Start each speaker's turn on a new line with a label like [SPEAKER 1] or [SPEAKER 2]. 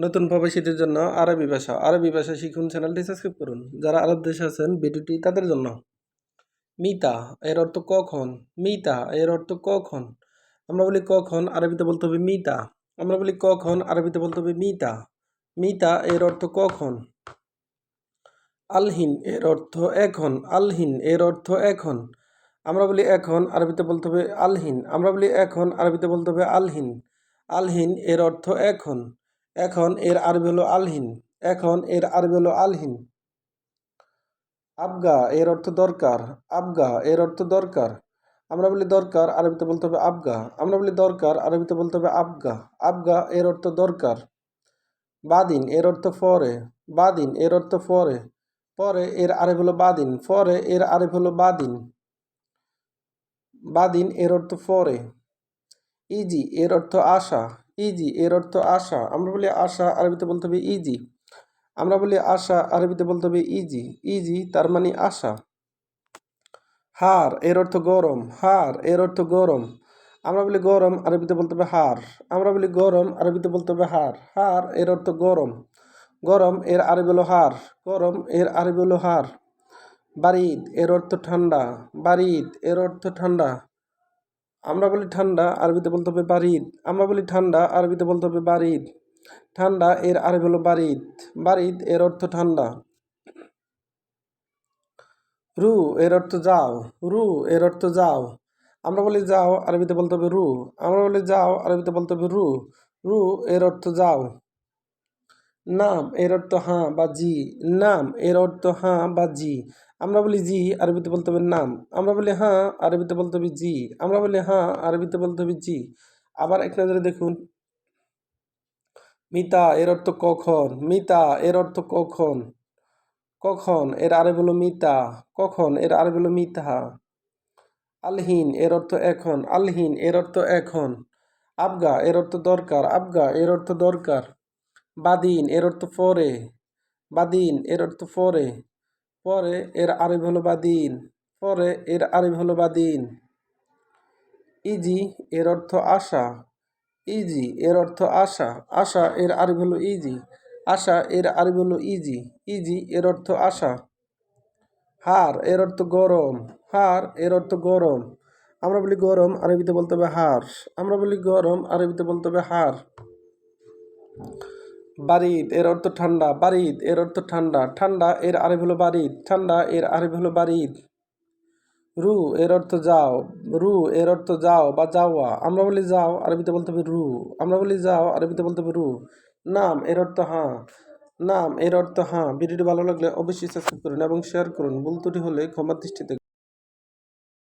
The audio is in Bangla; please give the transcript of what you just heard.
[SPEAKER 1] নতুন প্রবাসীদের জন্য আরবি ভাষা। আরবি ভাষা শিখুন চ্যানেলটি সাবস্ক্রাইব করুন। যারা আরব দেশে আছেন, ভিডিওটি তাদের জন্য। মিতা, এর অর্থ কখন? মিতা, এর অর্থ কখন? আমরা বলি কখন, আরবিতে বলতে হবে মিতা। আমরা বলি কখন, আরবিতে বলতে হবে মিতা। মিতা, এর অর্থ কখন? আলহিন, এর অর্থ এখন। আলহিন, এর অর্থ এখন। আমরা বলি এখন, আরবিতে বলতে হবে আলহিন। আমরা বলি এখন, আরবিতে বলতে হবে আলহিন। আলহিন, এর অর্থ এখন। এখন এর আরবি হলো আলহিন। এখন এর আরবি হলো আলহিন। আবগা, এর অর্থ দরকার। আবগা, এর অর্থ দরকার। আমরা বলি দরকার, আরবিতে বলতে হবে আবগা। আমরা বলি দরকার, আরবিতে বলতে হবে আবগা। আবগা, এর অর্থ দরকার। বাদিন, এর অর্থ ফরে। বাদিন, এর অর্থ ফরে। পরে এর আরেফ হলো বাদিন। ফরে, এর আরেফ হলো বাদিন। বাদিন, এর অর্থ ফরে। ইজি, এর অর্থ আশা। ইজি এর অর্থ আশা। আমরা বলি আশা, আরবিতে বলতে হবে ইজি আমরা বলি আশা, আরবিতে বলতে হবে ইজি ইজি তার মানে আশা। হার, এর অর্থ গরম। হার, এর অর্থ গরম। আমরা বলি গরম, আরবিতে বলতে হবে হার। আমরা বলি গরম, আরবিতে বলতে হবে হার। হার, এর অর্থ গরম। গরম, এর আরবি হলো হার। গরম, এর আরবি হলো হার। বারিদ, এর অর্থ ঠান্ডা। বারিদ, এর অর্থ ঠান্ডা। আমরা বলি ঠান্ডা, আরবিতে বলতে হবে বারিদ। আমরা বলি ঠান্ডা, আরবিতে বলতে হবে বারিদ। ঠান্ডা এর আরবি হলো বারিদ। বারিদ এর অর্থ ঠান্ডা। রু এর অর্থ যাও। রু এর অর্থ যাও। আমরা বলি যাও, আরবিতে বলতে হবে রু। আমরা বলি যাও, আরবিতে বলতে হবে রু। রু এর অর্থ যাও। নাম, এর অর্থ হাঁ বা জি। নাম, এর অর্থ হাঁ বা জি। আমরা বলি জি, আরবিতে বলতে হবে নাম। আমরা বলি হাঁ, আরবিতে বলতে হবে জি। আমরা বলি হাঁ, আরবিতে বলতে হবে জি। আবার এক নজরে দেখুন। মিতা, এর অর্থ কখন? মিতা, এর অর্থ কখন? কখন? এর আরে হলো মিতা। কখন? এর আরবি হলো মিতা। আলহীন, এর অর্থ এখন। আলহীন, এর অর্থ এখন। আবগা, এর অর্থ দরকার। আবগা, এর অর্থ দরকার। বাদিন এর অর্থ পরে বাদিন এর অর্থ পরে পরে এর আরবি হলো বাদিন পরে এর আরবি হলো বাদিন ইজি, এর অর্থ আশা, ইজি, এর অর্থ আশা আশা, এর আরবি হলো ইজি, আশা, এর আরবি হলো ইজি ইজি, এর অর্থ আশা। হার, এর অর্থ গরম, হার, এর অর্থ গরম। আমরা বলি গরম, আরবিতে বলতে হবে হার, আমরা বলি গরম, আরবিতে বলতে হবে হার। বারিদ, এর অর্থ ঠান্ডা। বারিদ, এর অর্থ ঠান্ডা। ঠান্ডা, এর আরবি হলো বারিদ। ঠান্ডা, এর আরবি হলো বারিদ। রু, এর অর্থ যাও। রু, এর অর্থ যাও বা যাওয়া। আমরা বলি যাও, আরবিতে বলতে হবে রু। আমরা বলি যাও, আরবিতে বলতে হবে রু। নাম, এর অর্থ হাঁ। নাম, এর অর্থ হাঁ। ভিডিওটি ভালো লাগলে অবশ্যই সাবস্ক্রাইব করুন এবং শেয়ার করুন। ভুল ত্রুটি হলে ক্ষমার দৃষ্টিতে